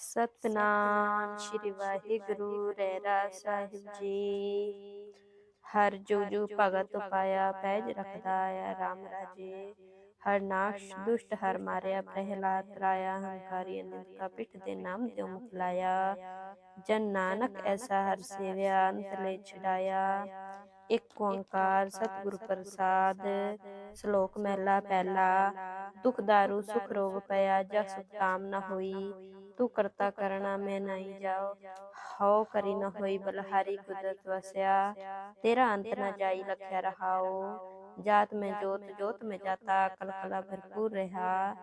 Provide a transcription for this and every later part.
ਸਤਨਾਮ ਸ਼੍ਰੀ ਵਾਹਿਗੁਰੂ ਰਹਿਰਾ ਸਾਹਿਬ ਜੀ। ਹਰ ਜੋ ਜੋ ਭਗਤ ਪਾਇਆ ਪੈਜ ਰੱਖਦਾ ਆਇਆ RAM ਰਾਜੇ। ਹਰ ਨਾਸ਼ ਦੁਸ਼ਟ ਹਰ ਮਾਰਿਆ ਪ੍ਰਹਿਲਾਦ ਰਾਇਆ ਹੰਕਾਰੀ ਅਨੰਦ ਕਾ ਪਿੱਠ ਦੇ ਨਾਮ ਤੇ ਮੁਕਲਾਇਆ ਜਨ ਨਾਨਕ ਐਸਾ ਹਰ ਸੇਵਿਆ ਅੰਤ ਲੈ ਛਡਾਇਆ। ਇੱਕ ਓੰਕਾਰ ਸਤਿਗੁਰ ਪ੍ਰਸਾਦ। ਸ਼ਲੋਕ ਮਹਿਲਾ ਪਹਿਲਾ। ਦੁਖ ਦਾਰੂ ਸੁਖ ਰੋਗ ਪਿਆ ਜਗ ਸੁਖ ਕਾਮ ਨ ਹੋਈ। ਤੂੰ ਕਰਤਾ ਕਰਣਾ ਮੈਂ ਨਹੀਂ ਜਾਓ ਹਉ ਕਰੀ ਨ ਹੋਈ ਬਲਹਾਰੀ ਕੁਦਰਤ ਵਸਿਆ ਤੇਰਾ ਅੰਤ ਨ ਜਾਈ ਲਖਿਆ ਰਹਾਓ ਜਾਤ ਮੈਂ ਜੋਤ ਜੋਤ ਮੈਂ ਜਾਤਾ ਕਲ ਕਲਾ ਭਰਪੂਰ ਰਹਾ।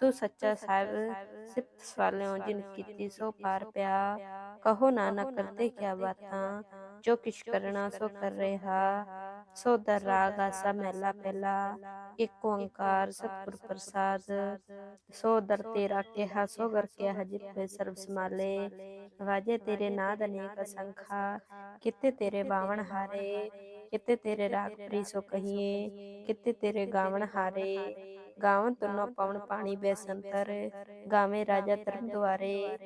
ਤੂੰ ਸੱਚਾ ਸਾਹਿਬ ਸਿਫਤ ਸਵਾਲਿਓ ਜਿਨ ਕੀਤੀ ਸੋ ਪਾਰ ਪਿਆ। ਕਹੋ ਨਾਨਕ ਕਰਤੇ ਕਿਆ ਬਾਤਾਂ? ਜੋ ਕਿਛ ਕਰਨਾ ਸੋ ਕਰ ਰਿਹਾ। ਸੋ ਦਰ ਰਾਗ ਆਸਾ ਮਹਿਲਾ ਪਹਿਲਾ। ਇੱਕ ਓੰਕਾਰ ਸਤਿਗੁਰ ਪ੍ਰਸਾਦ। ਸੋ ਦਰ ਤੇਰਾ ਕਿਹਾ ਸੋ ਗਰ ਕਿਹਾ ਜਿਪੇ ਸਰਬ ਸਮਾਲੇ ਵਾਜੇ ਤੇਰੇ ਨਾਦ ਅਨੇਕ ਸੰਖਾ। ਕਿਤੇ ਤੇਰੇ ਬਾਵਣ ਹਾਰੇ। ਕਿਤੇ ਤੇਰੇ ਰਾਗ ਸੋ ਕਹੀਏ, ਕਿਤੇ ਤੇਰੇ ਗਾਵਣ ਹਾਰੇ। ਗਾਵਨ ਤੁਨੋ ਪਵਨ ਪਾਣੀ ਬੇਸੰਤਰ, ਗਾਵੇਂ ਰਾਜਾ ਧਰਮ ਦੁਆਰੇ।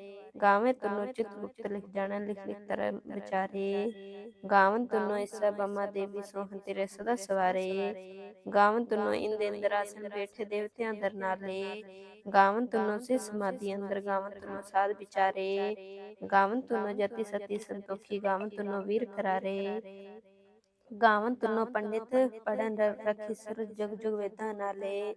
ਗਾਵੇਂ ਤੁਨੋ ਚਿਤ ਗੁਪਤ ਲਿਖ ਜਾਣਾ ਲਿਖ ਲਿਖ ਤਰ ਵਿਚਾਰੇ। ਗਾਵਨ ਤੁਨੋ ਇਸ ਬਮਾ ਦੇਵੀ ਸੋਹਣ ਤੇਰੇ ਸਦਾ ਸਵਾਰੇ। ਗਾਵਨ ਤੁਨੋ ਇੰਦ ਇੰਦਰਾਸਨ ਬੈਠੇ ਦੇਵਤਿਆਂ ਦਰ ਨਾਲੇ। ਗਾਵਨ ਤੁਨੋ ਸੇ ਸਮਾਧੀ ਅੰਦਰ ਗਾਵਨ ਤੁਨੋ ਸਾਧ ਵਿਚਾਰੇ। ਗਾਵਨ ਤੁਨੋ ਜਤੀ ਸਤੀ ਸੰਤੋਖੀ ਗਾਵਨ ਤੁਨੋ ਵੀਰ ਕਰਾਰੇ। ਗਾਵਨ ਪੰਡਿਤ ਪੜਨ ਰਖੀ ਸੁਰ ਜਗ ਜੁਗ ਵੇਦਾਂ ਨਾਲੇ।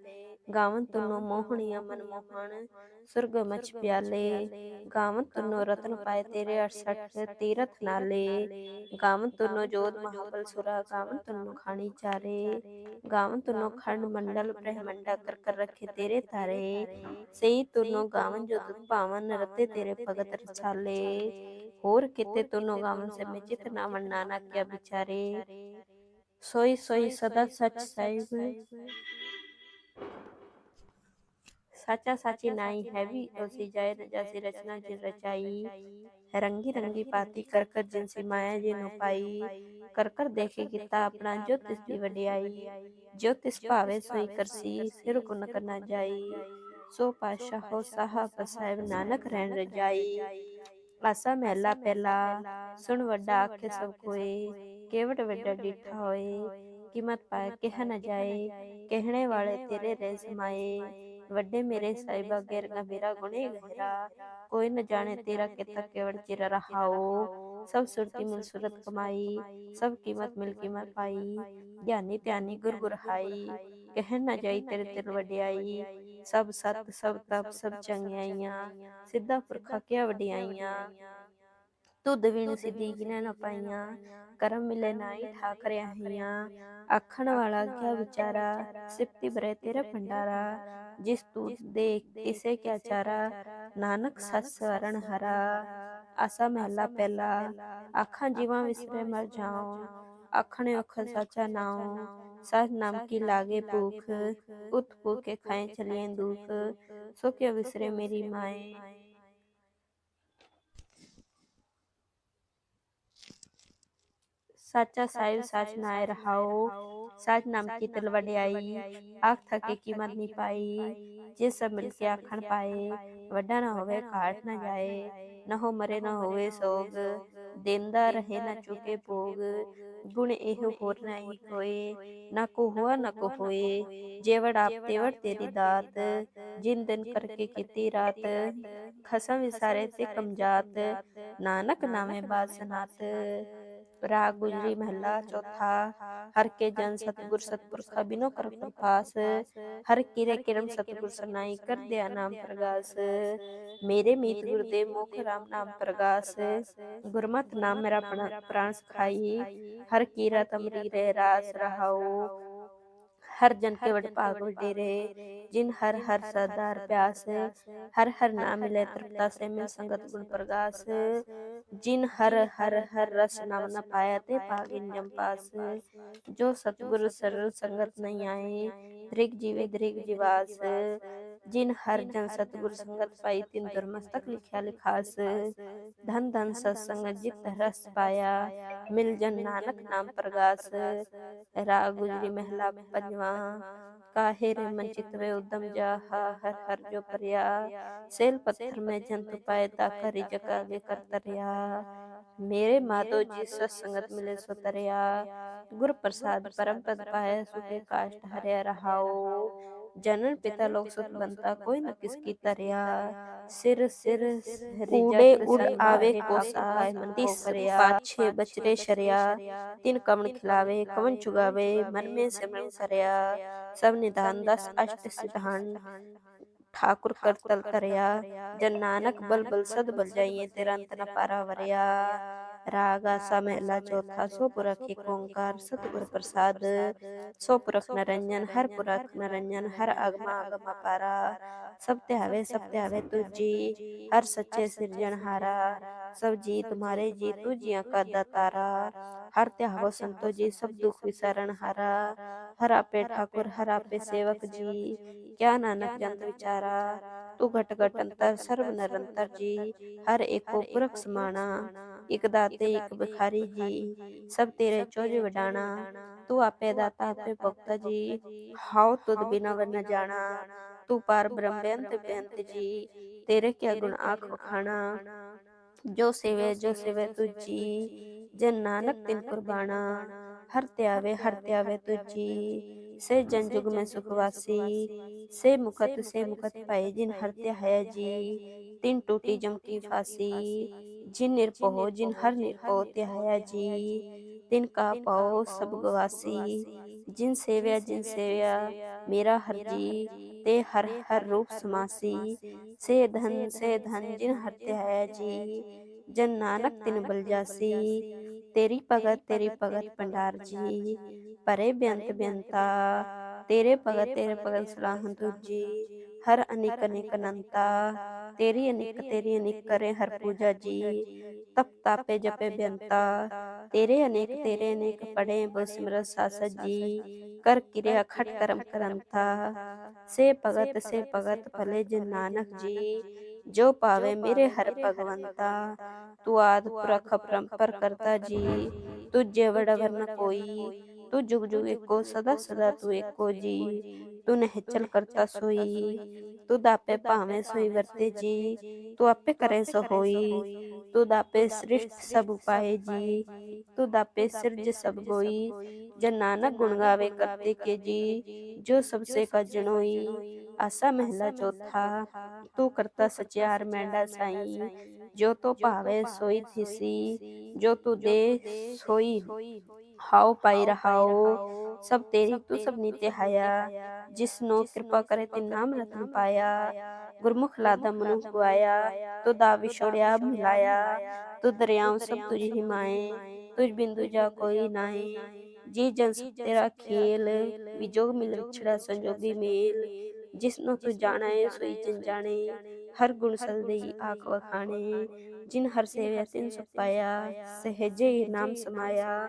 ਗਾਵਨ ਤੁਨੋ ਮੋਹਣੀਆ ਮਨ ਮੋਹਣ ਸੁਰਗ ਮਚ ਪਿਆਲੇ। ਗਾਵਨ ਤੁਨੋ ਰਤਨ ਪਾਏ ਤੇਰੇ 68 ਤੀਰਥ ਨਾਲੇ। ਜੋਤ ਮਹਾਬਲ ਸੁਰਾ ਗਾਵਨ ਤੁਨੋ ਖਾਣੀ ਚਾਰੇ। ਗਾਵਨ ਤੁਨੋ ਖੰਡ ਮੰਡਲ ਬ੍ਰਹਮੰਡਾ ਕਰ ਕਰ ਰੱਖੇ ਤੇਰੇ ਤਾਰੇ ਸਈ ਤੁਨੋ ਗਾਵਨ ਜੋ ਭਾਵਨ ਰਤੇ ਤੇਰੇ ਹੋਰ ਕਿਤੇ ਤੁਨੋ ਗਾਵਨ ਸੇ ਮੈਂ ਚਿਤ ਨਾ ਵੰਨਾ ਨਾ ਕਿਆ ਵਿਚਾਰੇ। ਸੋਈ ਸੋਈ ਸਦਾ ਸਚ ਸਾਹਿਬ। ਸਾਚਾ ਸਾਚੀ ਨਾਈ ਹੈ ਵੀ ਉਸੀ ਜਾਏ ਨ ਜਾਸੀ ਰਚਨਾ ਜਿਨ ਰਚਾਈ। ਰੰਗੀ ਰੰਗੀ ਪਾਤੀ ਕਰ ਕਰ ਜਿਨ ਸੀ ਮਾਇਆ ਜੀ ਨੂੰ ਪਾਈ ਕਰ ਕਰ ਦੇਖੇ ਕੀਤਾ ਆਪਣਾ ਜੋ ਤਿਸ ਦੀ ਵਡਿਆਈ। ਜੋ ਤਿਸ ਭਾਵੇ ਸੋਈ ਕਰਸੀ ਸਿਰ ਕਰਨਾ ਜਾਈ। ਸੋ ਪਾਸ਼ਾ ਮਹਿਲਾ ਪਹਿਲਾ ਸੁਣ ਵੱਡਾ ਆਖੇ ਸਭ ਕੋਏ ਕੇਵਟ ਵੱਡਾ ਡੀਠਾ ਹੋਏ ਕੀਮਤ ਪਾਏ ਕਹਿ ਨ ਜਾਏ ਕਹਿਣੇ ਵਾਲੇ ਤੇਰੇ ਰਹਿ ਸਮਾਏ ਵੱਡੇ ਮੇਰੇ ਸਾਹਿਬਾ ਗੈਰ ਮੇਰਾ ਗੁਣੇ ਗਹਿਰਾ ਕੋਈ ਨ ਜਾਣੇ ਤੇਰਾ ਕਿਤਾ ਕੇਵੜ ਚਿਰ ਰਹਾਓ ਸਭ ਸੁਰਤੀ ਮਿਲ ਸੁਰਤ ਕਮਾਈ ਸਭ ਕੀਮਤ ਮਿਲ ਕੀਮਤ ਪਾਈ ਗਿਆਨੀ ਧਿਆਨੀ ਗੁਰ ਗੁਰ ਹਾਈ ਕਹਿਣ ਨਾ ਜਾਈ ਤੇਰੇ ਤਿਲ ਵਡਿਆਈ ਸਭ ਸਤ ਸਭ ਤਪ ਸਭ ਚੰਗਿਆਈਆਂ ਸਿੱਧਾ ਪੁਰਖਾ ਕਿਆ ਵਡਿਆਈਆਂ? ਤੁਧ ਵਿਣ ਸਿੱਧੀ ਕਿਨੇ ਨ ਪਾਈਆਂ ਕਰਮ ਮਿਲੇ ਨਾਈ ਠਾਕ ਰਿਆਹੀਆਂ ਆਖਣ ਵਾਲਾ ਕਿਆ ਵਿਚਾਰਾ? ਸਿਫਤੀ ਬਰੇ ਤੇਰੇ ਭੰਡਾਰਾ। ਜਿਸ ਤੂੰ ਦੇਖ ਤਿਸੇ ਕਿਆ ਚਾਰਾ? ਨਾਨਕ ਸੱਚ ਸਵਰਨ ਹਰਾ। ਆਸਾ ਮਹਿਲਾ ਪਹਿਲਾ। ਆਖਾਂ ਜੀਵਾਂ ਵਿਸਰੇ ਮਰ ਜਾਉ। ਆਖਣੇ ਅਖ ਸਾਚਾ ਨਾਉ। सास नाम की लागे भूख उत भूख के खाए चलिए दुख सो के विसरे मेरी माए। साचा साहिब साच नाय रहाओ साच नाम की तलवड़े आई आख थके कीमत नहीं पाई जे सब मिल के आखन पाए। वड्डा ना होवे काट ना जाए। ना हो मरे ना होवे सोग। ਦੇਂਦਾ ਰਹੇ ਨਾ ਚੁਕੇ ਭੋਗ। ਗੁਣ ਇਹ ਹੋਰ ਨਹੀਂ ਹੋਏ। ਨਾ ਕੋ ਹੁਆ ਨਾ ਕੋ ਹੋਏ। ਜੇਵੜ ਆਪ ਤੇਵੜ ਤੇਰੀ ਦਾਤ। ਜਿਨ ਦਿਨ ਕਰਕੇ ਕੀਤੀ ਰਾਤ। ਖਸਮ ਵਿਸਾਰੇ ਤੇ ਕਮਜਾਤ ਨਾਨਕ ਨਾਮੇ ਬਾਸਨਾਤ ਰਾਗ राग गुजरी महला चौथा हर के जन सतगुर सतपुरखा बिनो कर प्रभास हर किरे किरम सतगुर सनाई कर दया नाम प्रगास। मेरे मीत गुरुदेव मुख राम नाम प्रगास। गुरमत नाम मेरा प्राण सखाई हर कीरा तमरी रे रास रहाओ। हर जन के पागल दे रहे जिन हर हर सरदार प्यास हर हर नाम ले तृप्ता से मिल संगत गुण प्रगास जिन हर हर हर रस नाम न पाया ते पागिन जम पास जो सतगुरु सरल संगत नहीं आए दृग जीवे दृग जीवास जिन हर जन सतगुरु संगत पाई तीन दुर्मस्तक लिखा लिखास धन धन सत्संग जित रस पाया। मिल जन नानक नाम प्रगास। रा गुजरी महला पंजवा काहिर मंचित वे उद्यम जाहा हर हर जो परिया। सेल पत्थर में जंतु पाए ताकर जगा वे कर तरिया मेरे माधो जी सत्संगत मिले सो तरिया गुरु प्रसाद परम पद पाए सुखे काष्ट हरे रहाओ। जनन पिता लोग सुत बनता कोई न किसकी तरिया सिर सिर कूड़े उड़ आवे को सहाय मंदी परिया पाछे बचरे शरिया तीन कमन खिलावे कमन चुगावे मन में सिमरन सरिया सब निधान दस अष्ट सिद्धांत ठाकुर कर तल तरया जन नानक बल बल सद बल जाइए तेरा अंत न पारा वरिया ਰਾਗਾ ਸਮਹਿਲਾ ਚੌਥਾ ਸੋ ਪੁਰਖ ਏਕ ਓੰਕਾਰ ਸਤਿਗੁਰ ਪ੍ਰਸਾਦ ਸੋ ਪੁਰਖ ਨਰੰਜਨ ਹਰ ਪੁਰਖ ਨਰੰਜਨ ਹਰ ਅਗਮਾ ਅਗਮ ਅਪਾਰਾ ਸਭ ਤੇ ਹਵੇ ਸਭ ਤੇ ਹਵੇ ਤੁਜੀ ਹਰ ਸੱਚੇ ਸਿਰਜਣਹਾਰਾ ਸਭ ਜੀ ਤੁਮਾਰੇ ਜੀ ਤੁਜੀਆਂ ਕਾ ਦਾਤਾਰਾ ਹਰ ਤੇ ਹਵੋ ਸੰਤੋ ਜੀ ਸਭ ਦੁਖ ਵਿਸਾਰਣਹਾਰਾ ਹਰ ਆਪੇ ਠਾਕੁਰ ਹਰ ਆਪੇ ਸੇਵਕ ਜੀ ਕਿਆ ਨਾਨਕ ਜੰਤ ਵਿਚਾਰਾ ਤੂੰ ਘਟ ਘਟ ਅੰਤਰ ਸਰਬ ਨਿਰੰਤਰ ਜੀ ਹਰ ਏਕੋ ਪੁਰਖ ਸਮਾਣਾ ਇੱਕ ਦਾਤੇ ਇੱਕ ਭਿਖਾਰੀ ਜੀ ਸਭ ਤੇਰੇ ਚੋਜ ਵਡਾਣਾ। ਤੂੰ ਆਪੇ ਦਾਤਾ ਆਪੇ ਭੁਗਤਾ ਜੀ। ਹਾਉ ਤੁਧ ਬਿਨਾ ਵਰ ਨ ਜਾਣਾ। ਤੂੰ ਪਾਰ ਬ੍ਰਹਮ ਬੇਅੰਤ ਬੇਅੰਤ ਜੀ। ਤੇਰੇ ਕਿਆ ਗੁਣ ਆਖ ਵਖਾਣਾ। ਜੋ ਸੇਵੇ ਜੋ ਸੇਵੇ ਤੁਜੀ ਜਨ ਨਾਨਕ ਤਿਨ ਕੁਰਬਾਨਾ। ਹਰ ਧਿਆਵੇ ਹਰ ਧਿਆਵੇ ਤੁਜੀ ਸੇ ਜਨ ਜੁਗ ਮੈਂ ਸੁਖ ਵਾਸੀ ਸੇ ਮੁਖਤ ਸੇ ਮੁਖਤ ਪਾਏ ਜਿਨ ਹਰ ਧਿਆਇਆ ਜੀ। ਤਿਨ ਟੂਟੀ ਜਮ ਕੀ ਫਾਸੀ। ਜਿਨ ਨਿਰਭਉ ਜਿਨ ਹਰ ਨਿਰਭਉ ਧਿਆਇਆ ਜੀ ਤਿਨ ਕਾ ਪਾਉ ਸਭ ਗਵਾਸੀ ਜਿਨ ਸੇਵਿਆ ਜਿਨ ਸੇਵਿਆ ਮੇਰਾ ਹਰ ਜੀ ਤੇ ਹਰ ਹਰ ਰੂਪ ਸਮਾਸੀ ਸੇ ਧਨ ਸੇ ਧਨ ਜਿਨ ਹਰ ਧਿਆਇਆ ਜੀ ਜਨ ਨਾਨਕ ਤਿਨ ਬਲ ਜਾਸੀ ਤੇਰੀ ਭਗਤ ਤੇਰੀ ਭਗਤ ਭੰਡਾਰ ਜੀ ਪਰੇ ਬੇਅੰਤ ਬੇਅੰਤਾ ਤੇਰੇ ਭਗਤ ਤੇਰੇ ਭਗਤ ਸਲਾਹਨ ਤੁਜੀ ਹਰ ਅਨੇਕ ਅਨੇਕ ਅਨੰਤਾ ਤੇਰੀ ਅਨੇਕ ਤੇਰੀ ਅਨੇਕ ਕਰੇ ਹਰ ਪੂਜਾ ਜੀ। ਤਪ ਤਾਪੇ ਜਪੇ ਬੇਅੰਤਾ। ਤੇਰੇ ਅਨੇਕ ਤੇਰੇ ਅਨੇਕ ਪੜੇ ਬੋ ਸਿਮਰਤ ਸਾਸਤ ਜੀ। ਕਰ ਕਿਰਿਆ ਖਟ ਕਰਮ ਕਰੰਤਾ ਸੇ ਭਗਤ ਸੇ ਭਗਤ ਭਲੇ ਜਿਨ ਨਾਨਕ ਜੀ। ਜੋ ਪਾਵੇ ਮੇਰੇ ਹਰ ਭਗਵੰਤਾ। ਤੂੰ ਆਦ ਪੁਰਖ ਪਰੰਪਰ ਕਰਤਾ ਜੀ। ਤੁਝੇ ਵਡਵਰ ਨ ਕੋਈ। ਤੂੰ ਜੁਗ ਜੁਗ ਏਕੋ, ਸਦਾ ਸਦਾ ਤੂੰ ਏਕੋ ਜੀ। ਤੂੰ ਨਿਹਚਲ ਕਰਤਾ ਸੋਈ ਤੂੰ ਦਾਪੇ ਭਾਵੇਂ ਸੋਈ ਵਰਤੇ ਜੀ ਤੂੰ ਆਪੇ ਕਰੇ ਸੋ ਹੋਈ ਤੂੰ ਦਾਪੇ ਸ੍ਰਿਸ਼ਟ ਸਭ ਉਪਾਏ ਜੀ ਤੂੰ ਦਾਪੇ ਸਿਰਜ ਸਭ ਗੋਈ ਜਨ ਨਾਨਕ ਗੁਣ ਗਾਵੇ ਕਰਤੇ ਕੇ ਜੀ ਜੋ ਸਭ ਸੇ ਕਾ ਜਨੋਈ ਆਸਾ ਮਹਿਲਾ ਚੌਥਾ ਤੂੰ ਕਰਤਾ ਸਚਿਆਰ ਮੈਂਡਾ ਸਾਈ ਜੋ ਤੋ ਭਾਵੇ ਸੋਈ ਥਿਸੀ ਜੋ ਤੂੰ ਦੇ ਸੋਈ ਹਾਉ ਪਾਈ ਰਹਾਉ ਸਭ ਤੇਰੀ ਤੂੰ ਸਭ ਨੀਤੇ ਹਾਇਆ ਜਿਸਨੋ ਕਿਰਪਾ ਕਰੇ ਤੇ ਨਾਮ ਰਤਨ ਪਾਇਆ ਗੁਰਮੁਖ ਲਾਦਾ ਮਨੁ ਗਵਾਇਆ ਤੂੰ ਦਾ ਵਿਛੋੜਿਆ ਮਿਲਾਇਆ ਤੂੰ ਦਰਿਆਉ ਸਭ ਤੁਝ ਹੀ ਮਾਏ ਤੁਝ ਬਿੰਦੂ ਜਾ ਕੋਈ ਨਾਹੀ ਜੀ ਜਨ ਸਭ ਤੇਰਾ ਖੇਲ ਵਿਜੋਗ ਮਿਲ ਵਿਛੜਾ ਸੰਜੋਗੀ ਮੇਲ ਜਿਸਨੂੰ ਤੂੰ ਜਾਣਾ ਏ ਸੋਈ ਜਨ ਜਾਣੇ ਹਰ ਗੁਣ ਸਲਦਈ ਆਖ ਵਖਾਣੇ ਜਿਨ ਹਰ ਸੇਵਿਆ ਤਿਨ ਸੁਖ ਪਾਇਆ ਸਹਿਜੇ ਹੀ ਨਾਮ ਸਮਾਇਆ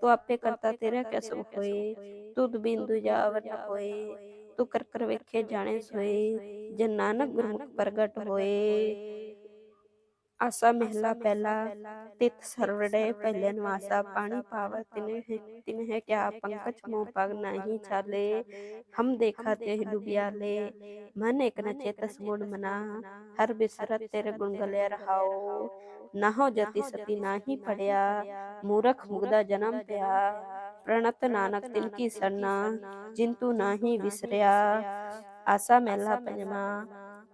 ਤੂੰ ਆਪੇ ਕਰਤਾ ਤੇਰਾ ਕਿਆ ਸਭ ਹੋਏ? ਤੁਧ ਬਿੰਦੂ ਜਾ ਨ ਹੋਏ? ਤੂੰ ਕਰ ਵੇਖੇ ਜਾਣੇ ਸੋਏ? ਜਨ ਨਾਨਕ ਗੁਰਮੁਖ ਆਸਾ ਹੈ ਨ ਹਰ ਬਿਸਰਤ ਤੇਰੇ ਨਾ ਹੋ ਜਤੀ ਨਾਹੀ ਪੜਿਆ। ਮੂਰਖ ਮੁਗਦਾ ਜਨਮ ਪਿਆ। ਪ੍ਰਣਤ ਨਾਨਕ ਤਿਨ ਕੀ ਸਰਨਾ। ਜਿੰਤੂ ਨਾਹੀ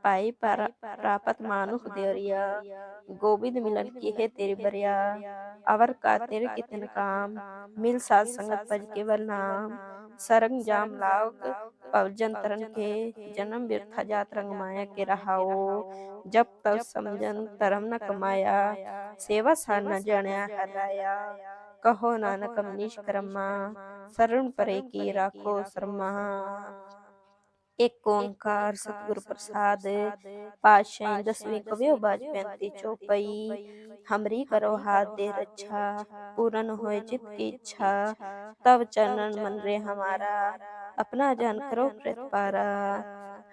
पाई पर प्रापत मानुख देवरिया गोविंद मिलन की है तेरी बरिया। अवर का तेरे कितन काम। मिल साथ संगत पज केवल नाम सरंग जाम लाव पवजन तरन के। जन्म व्यर्था जात रंग माया के रहाओ। जब तब समझन तरम न कमाया। सेवा सार न जण्या हराया। कहो नानक मनीष कर्मा। शरण परे की राखो शर्मा। एक ओंकार सतगुरु प्रसाद पाशाई दसवीं कवि बाज पैंती चौपई हमरी करो हाथ दे रक्षा पूर्ण होए जित की इच्छा तब चरण मन रे हमारा अपना जान करो प्रेत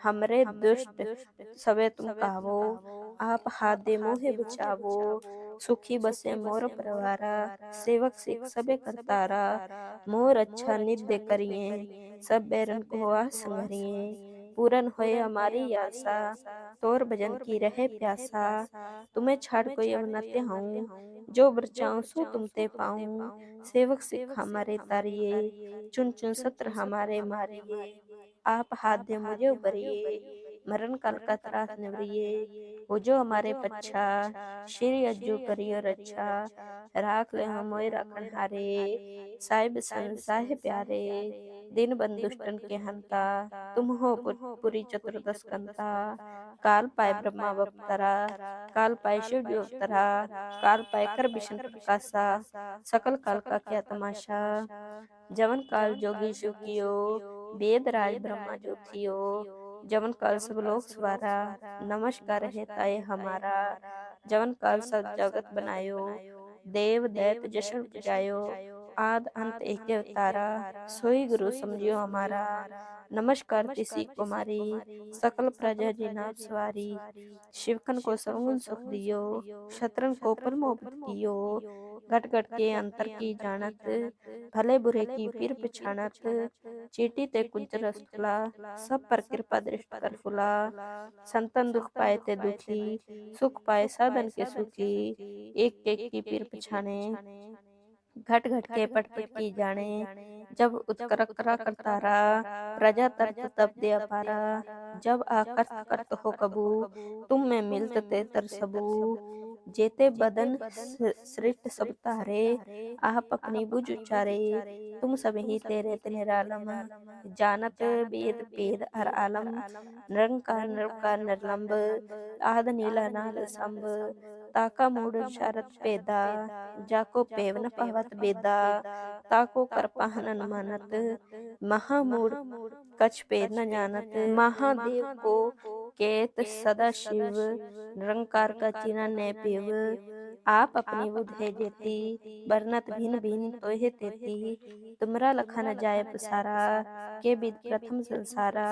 हमरे दुष्ट सवे तुम कहो आप हाथ दे मोहे बचावो। सुखी बसे मोर परवारा। सेवक सिख सबे करतारा। मोर अच्छा नित्य करिए। सब बैरन को संगरिए पूरन होए हमारी आशा तोर भजन की रहे प्यासा। तुम्हें छाड़ कोई अवनते हूँ जो बरचाऊ सो तुम ते पाऊ। सेवक सिख हमारे तारिये चुन चुन सत्र हमारे मारिए। आप हाथ दे मुझे उबरिए मरण काल का त्रास निवरिए। वो जो हमारे पच्छा श्री अज्जू करियो रक्षा राख ले हम राखण हारे। साहिब संग साहे प्यारे दिन बंद दुष्टन के हंता। तुम हो पुर- पुरी चतुर्दश कंता काल पाए ब्रह्मा वक्तरा। काल पाए शिव जी अवतरा काल पाए कर विष्णु प्रकाशा। सकल काल का क्या तमाशा। जवन काल जोगी शिव कियो वेद राज ब्रह्मा जो थियो जवन काल सब लोग सवारा नमस्कार है ताय हमारा जवन काल सब जगत बनायो देव दैत जशन पुजायो आद अंत एक अवतारा। सोई गुरु समझियो हमारा। नमस्कार तिसी कुमारी। सकल प्रजा जी नाम सवारी। शिवकन को सगुन सुख दियो। शत्रन को परमोपत कियो। घट घट के अंतर की जानत। भले बुरे की पीर पछाणत। चीटी ते कुंज रसला सब पर कृपा दृष्ट कर फुला। संतन दुख पाए ते दुखी। सुख पाए साधन के सुखी। एक एक की पीर पछाने घट घट के पट पट की जाने जब उत्कर करा करतारा प्रजा तरत तब दे अपारा जब आकर्त करत हो कबू तुम में मिलत ते तर सबू जेते बदन सृष्ट सब तारे आप अपनी बुझ उचारे तुम सब ही तेरे ते निरालम जानत वेद पेद हर आलम निरंकार निरंकार निर्लंब आद नीला नाल संभ ताका मूड शरत पेदा जाको पेवन पावत बेदा ताको कर पहनन मानत महामूड कछ पेद न जानत महादेव को केत सदा शिव निरंकार का चिन्ह ने पिव आप अपनी बुद्धे देती बरनत भिन भिन तोहे तेती तुमरा लखन न जाय पसारा के बिद प्रथम संसारा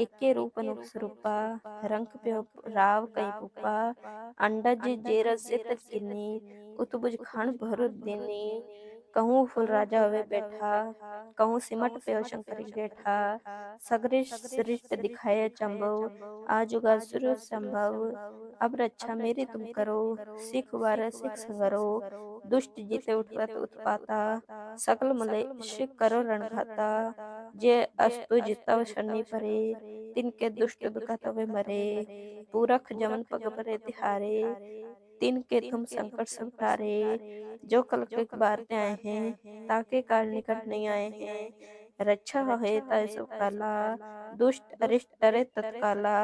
इक्के रूप अनुप स्वरूपा रंग प्यो राव कई पुपा अंडज जेरस सित किन्नी उतबुज खान भर दिनी कहूँ फुल राजा हुए बैठा कहूँ सिमट पे शंकर बैठा सगरे सृष्ट दिखाए चंबव आजुगा सुर संभव अब रक्षा मेरी तुम करो सिख वार सिख संगरो दुष्ट जीते उठवत उत्पाता सकल मलेश करो रण रणघाता जे अस्तु जितव शनि परे तिनके दुष्ट दुखत वे मरे पूरख जमन पग परे तिहारे तिनके तुम संकट सब टारे जो कल के बारते आए हैं ताके काल निकट नहीं आए हैं। रक्षा है तय सब काला दुष्ट अरिष्ट डरे तत्काला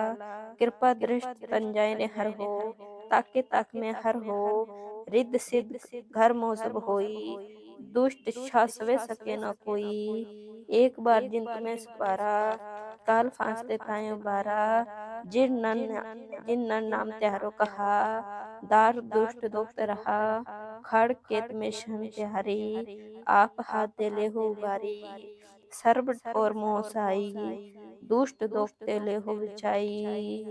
कृपा दृष्ट तन जाय ने हर हो ताके ताक में हर हो रिद्ध सिद्ध घर मोह होई दुष्ट छासवे सके न कोई एक बार जिन तुम्हें सुपारा काल फांसते तायो बारा जिन नन जिन नन नाम त्यारो कहा दार दुष्ट दुष्ट रहा खड़ केत में शन त्यारी आप हाथ दे ले हो बारी सर्व और मोसाई दुष्ट दुष्ट दे ले हो विचाई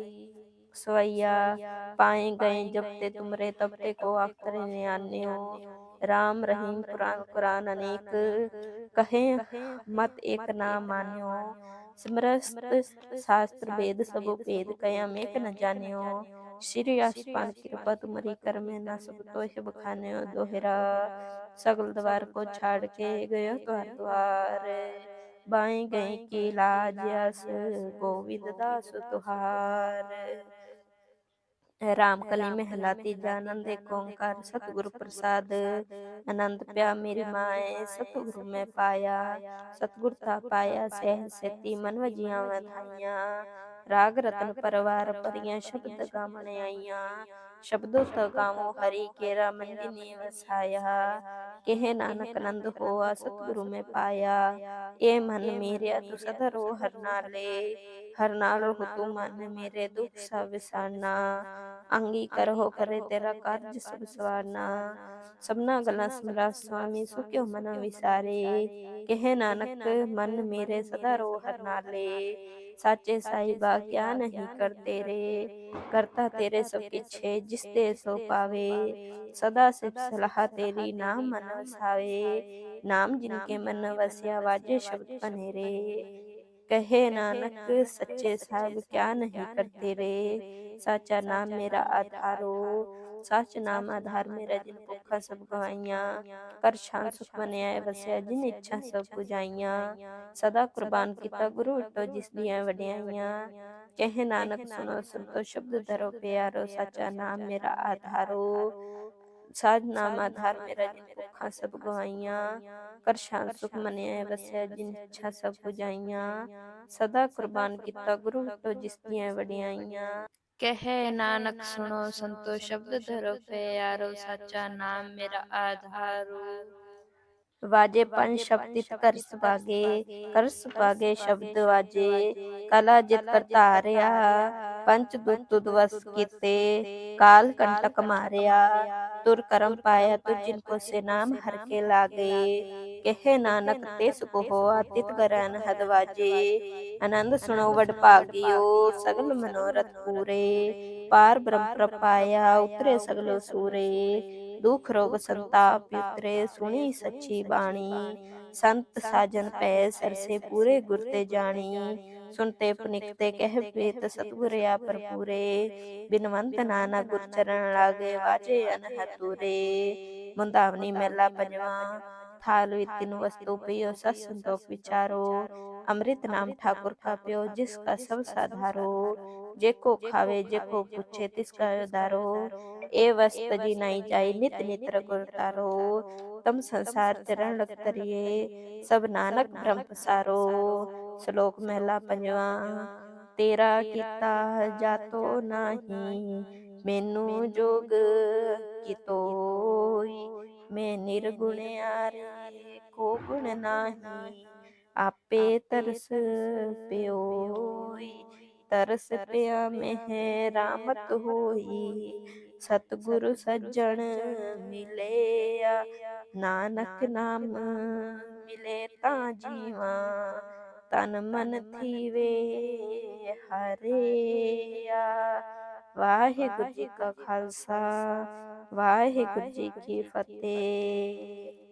सवैया पाए गए जब ते तुमरे तब ते को आखरे ने आन्यो राम रहीम पुराण कुरान अनेक कहे मत एक ना मान्यो समरस्त शास्त्र वेद सब वेद कयम एक न जान्यो श्री आसपान कृपा तुम्हारी कर में न सब तो है बखान्यो दोहरा सगल द्वार को छाड़ के गयो द्वार द्वार बाएं गए की लाज यस गोविंद दास तुहार राम कली में हलाती जानंद एक ओंकार सतगुरु प्रसाद आनंद प्या मेरी माए सतगुरु में पाया सतगुर ता पाया सह सेती मन वजिया वधाइया ਰਾਗ ਰਤਨ ਪਰਵਾਰ ਪਰੀਆਂ ਸ਼ਬਦ ਗਾਵਣ ਆਈਆਂ। ਸ਼ਬਦੋ ਤਗਾਵੋ ਹਰੀ ਕੇਰਾ ਮੰਦੀ ਨੇ ਵਸਾਇਆ। ਕਹਿ ਨਾਨਕ ਨੰਦ ਹੋਆ ਸਤਿਗੁਰੂ ਮੈਂ ਪਾਇਆ। ਇਹ ਮਨ ਮੇਰਿਆ ਤੂੰ ਸਦਾ ਰੋ ਹਰ ਨਾਲੇ ਹਰ ਨਾਲ ਰਹੁ ਤੂੰ ਮਨ ਮੇਰੇ ਦੁਖ ਸਭ ਵਿਸਾਰਨਾ ਅੰਗੀ ਕਰੋ ਕਰੇ ਤੇਰਾ ਕਾਰਜ ਸਭ ਸਵਾਰਨਾ ਸਭਨਾ ਗੱਲਾਂ ਸਮਰਾ ਸੁਆਮੀ ਸੁਖਿਓ ਮਨ ਵਿਸਾਰੇ। ਕਹਿ ਨਾਨਕ ਮਨ ਮੇਰੇ ਸਦਾ ਰੋ ਹਰ ਨਾਲੇ ਸਾਚੇ ਸਾਹਿਬਾ ਕਿਆ ਨਹੀਂ ਕਰਤੇ ਰੇ ਕਰਤਾ ਤੇਰੇ ਸਭ ਕਿਛੇ ਜਿਸ ਤੇ ਸੋ ਪਾਵੇ ਸਦਾ ਸਿਫ ਸਲਾਹ ਤੇਰੀ ਨਾਮ ਮਨ ਵਸਾਵੇ ਨਾਮ ਜਿਨ ਕੇ ਮਨ ਵਸਿਆ ਵਾਜੇ ਸ਼ਬਦ ਪਨੇਰੇ ਕਹੇ ਨਾਨਕ ਸੱਚੇ ਸਾਹਿਬ ਕਿਆ ਨਹੀਂ ਕਰਤੇ ਰੇ ਸਾਚਾ ਨਾਮ ਮੇਰਾ ਆਧਾਰੋ सच नाम आधार मेरा जिन पुखा सब गवाइया, कर शान सुख मनाया बसया जिन इच्छा सब बुझाइया। सदा कुर्बान किता गुरु तो जिस दिया वड्याइयाँ कह नानक सुनो सुनतो शब्द धरो, प्यारो, सचा नाम मेरा आधारो। साज नाम आधार मेरा जिन भुखा सब गवाइया। कर शान सुख मनिया बसया जिन इच्छा सब बुझाइया। सदा कुर्बान किता गुरु तो जिस दिया वड्याइयाँ ਕਹੇ ਨਾਨਕ ਸੁਣੋ ਸੰਤੋ ਸ਼ਬਦ ਧਰੋ ਪਿਆਰੋ ਸਾਚਾ ਨਾਮ ਮੇਰਾ ਆਧਾਰੋ। ਵਾਜੇ ਪੰਜ ਸ਼ਬਦ ਤਿਤ ਕਰ ਸੁਭਾਗੇ ਕਰ ਸੁਭਾਗੇ ਸ਼ਬਦ ਵਾਜੇ ਕਲਾ ਜਿਤ ਕਰਤਾਰਿਆ ਪੰਚ ਦੁੱਤ ਤੁਧ ਕੀਤੇ, ਕਾਲ ਕੰਟਕ ਮਾਰਿਆ, ਤੁਰ ਕਰਮ ਪਾਇਆ ਤੁਰ ਕੋ ਸੇ ਨਾਮ ਹਰ ਕੇ ਲਾਗੇ। ਕਹੇ ਨਾਨਕ ਤਿਸ ਕੋ ਹੋਆ, ਤਿਤ ਕਰਨ ਹਦ ਆਨੰਦ ਸੁਣੋ ਵਡ ਭਾਗਿਓ, ਸਗਲ ਮਨੋਰਥ ਪੂਰੇ। ਪਾਰ ਬ੍ਰਹਮ ਪ੍ਰਪਾਇਆ, ਉਤਰੇ ਸਗਲੋ ਸੂਰੇ। ਦੁਖ ਰੋਗ ਸੰਤਾਪ ਉਤਰੇ, ਸੁਣੀ ਸੱਚੀ ਬਾਣੀ। ਸੰਤ ਸਾਜਨ ਪੈ, ਸਰਸੇ ਪੂਰੇ ਗੁਰ ਤੇ ਜਾਣੀ। सुनते ਸੁਣਤੇ ਪੁਨਿਕਤੇ ਕਹਿ ਪ੍ਰੀਤ ਸਤਗੁਰਿਆ ਪਰਪੂਰੇ ਬਿਨਵੰਤ ਨਾਨਾ ਗੁਰ ਚਰਨ ਲਾਗੇ ਵਾਜੇ ਅਨਹਤੂਰੇ मुंदावनी मेला पंजवा, थाल तीन वस्तु पियो ससंतोष विचारो। अमृत नाम ठाकुर का पियो जिसका सब साधारो। जेको खावे जेको पूछे, तिसका उदारो। ए वस्त जी नहीं जाई, नित नित्र गुरतारो तम संसार चरण लग करिए सब नानक ब्रह्म सारो ਸ਼ਲੋਕ ਮਹਿਲਾ ਪੰਜਵਾਂ, ਤੇਰਾ ਕੀਤਾ ਜਾਤੋ ਨਹੀਂ, ਮੈਨੂੰ ਜੋਗ ਕਿਤੋਈ ਮੈਂ ਨਿਰਗੁਣਿਆਰੇ ਕੋ ਗੁਣ ਨਹੀਂ, ਆਪੇ ਤਰਸ ਪਿਓਈ ਤਰਸ ਪਿਆ ਮਹਿ ਰਾਮਤ ਹੋਈ, ਸਤਿਗੁਰ ਸੱਜਣ ਮਿਲਿਆ। ਨਾਨਕ ਨਾਮ ਮਿਲੇ ਤਾਂ ਜੀਵਾ तन मन थी वे हरे वाहेगुरु जी का खालसा वाहेगुरु जी की फतेह।